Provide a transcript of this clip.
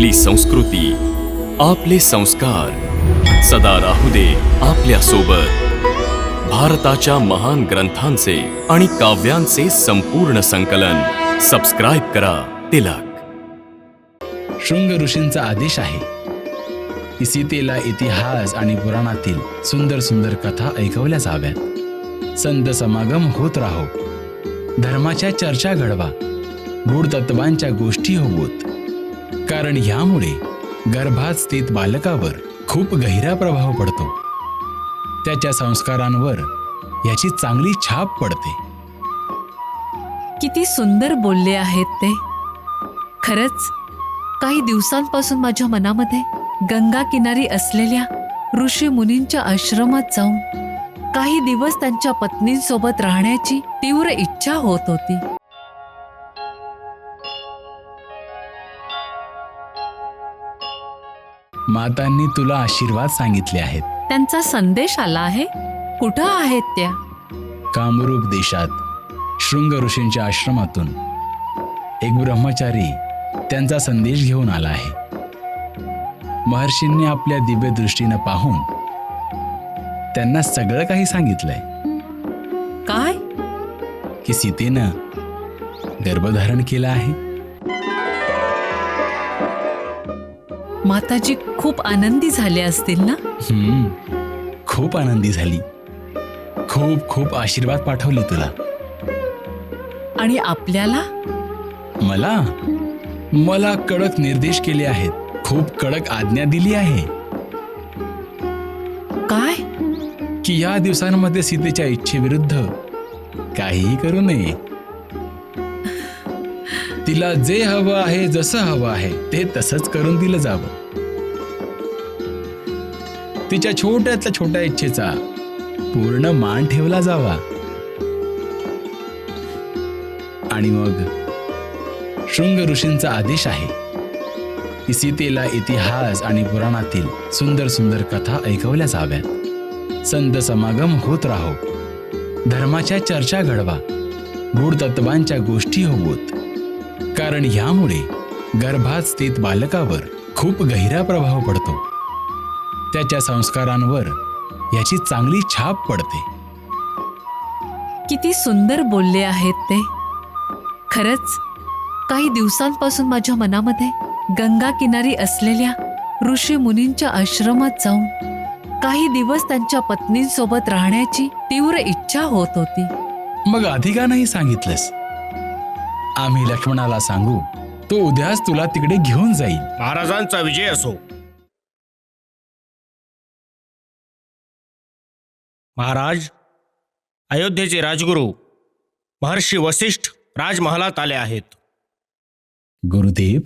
आपली संस्कृती आपले संस्कार. सदा राहू दे आपल्यासोबत भारताच्या महान ग्रंथांचे आणि काव्यांचे संपूर्ण संकलन. सबस्क्राईब करा तिलक. शृंग ऋषींचा आदेश आहे. सीतेला इतिहास आणि पुराणातील सुंदर सुंदर कथा ऐकवल्या जाव्यात. संत समागम होत राहो. धर्माच्या चर्चा घडवा. गूढ तत्वांच्या गोष्टी होवोत कारण ह्यामुळे गर्भात स्थित बालकावर खूप गहिरा प्रभाव पडतो. त्याच्या संस्कारांवर याची चांगली छाप पडते. किती सुंदर बोलले आहेत ते. खरंच काही दिवसांपासून माझ्या मनामध्ये गंगा किनारी असलेल्या ऋषी मुनींच्या आश्रमात जाऊन काही दिवस त्यांच्या पत्नींसोबत राहण्याची तीव्र इच्छा होत होती. मातांनी तुला आशीर्वाद सांगितले आहेत. त्यांचा संदेश आला आहे. कुठं आहेत त्या? कामरूप देशात शृंग ऋषींच्या आश्रमातून. एक ब्रह्मचारी त्यांचा संदेश घेऊन आला आहे. महर्षींनी आपल्या दिव्य दृष्टीनं पाहून त्यांना सगळं काही सांगितलंय. काय? की सीतेनं गर्भधारण केलं आहे. माताजी खूप आनंदी झाले असतील ना? हम्म, खूप आनंदी झाली. खूप खूप आशीर्वाद पाठवले तुला. आणि आपल्याला? मला? मला कडक निर्देश केले आहेत. खूप कडक आज्ञा दिली आहे. काय? की या दिवसांमध्ये सीतेच्या इच्छेविरुद्ध काहीही करू नये. तिला जे हवं आहे जसं हवं आहे ते तसंच करून दिलं जावं. तिच्या छोट्यातल्या छोट्या इच्छेचा पूर्ण मान ठेवला जावा. आणि मग शृंग ऋषींचा आदेश आहे. की सीतेला इतिहास आणि पुराणातील सुंदर सुंदर कथा ऐकवल्या जाव्यात. संत समागम होत राहो. धर्माच्या चर्चा घडवा. गूढ तत्वांच्या गोष्टी होवोत. कारण ह्यामुळे गर्भात स्थित बालकावर खूप गहिरा प्रभाव पडतो. त्याच्या संस्कारांवर याची चांगली छाप पडते. किती सुंदर बोलले आहेत ते. खरंच काही दिवसांपासून माझ्या मनामध्ये गंगा किनारी असलेल्या ऋषी मुनींच्या आश्रमात जाऊन काही दिवस त्यांच्या पत्नींसोबत राहण्याची तीव्र इच्छा होत होती. मग आधी का नाही सांगितलंस? आम्ही लक्ष्मणाला सांगू तो उद्याच तुला तिकडे घेऊन जाईल. महाराजांचा विजय असो. महाराज अयोध्येचे राजगुरू महर्षी वसिष्ठ राजमहालात आले आहेत. गुरुदेव